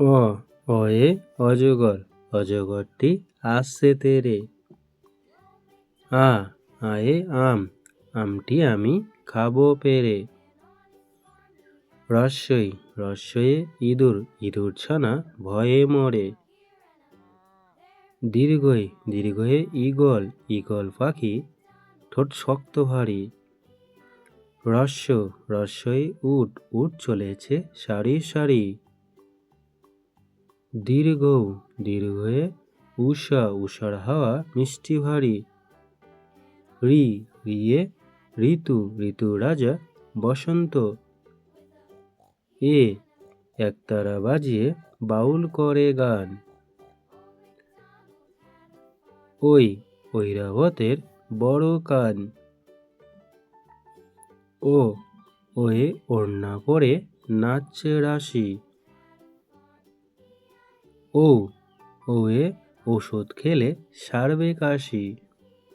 অ অয়ে অজগর, অজগরটি আসছে তেরে। আ, আয়ে আম, আমটি আমি খাব পেরে। রস্যই রস্যয়ে ইঁদুর ইঁদুর ছানা ভয়ে মরে। দীর্ঘই, দীর্ঘয়ে ঈগল ঈগল পাখি ঠোঁট শক্ত ভারী। রস্য, রস্যই উট উট চলেছে সারি সারি। দীর্ঘ, দীর্ঘয়ে উষা, উষার হাওয়া মিষ্টি ভারী। রি, রিয়ে ঋতু ঋতু রাজা বসন্ত। এ, একতারা বাজিয়ে বাউল করে গান। ওই, ঐরাবতের বড় কান। ও, ওয়ে ওড়না পরে নাচছে রাশি। ও ও এ ওষুধ খেলে সারবে কাশি।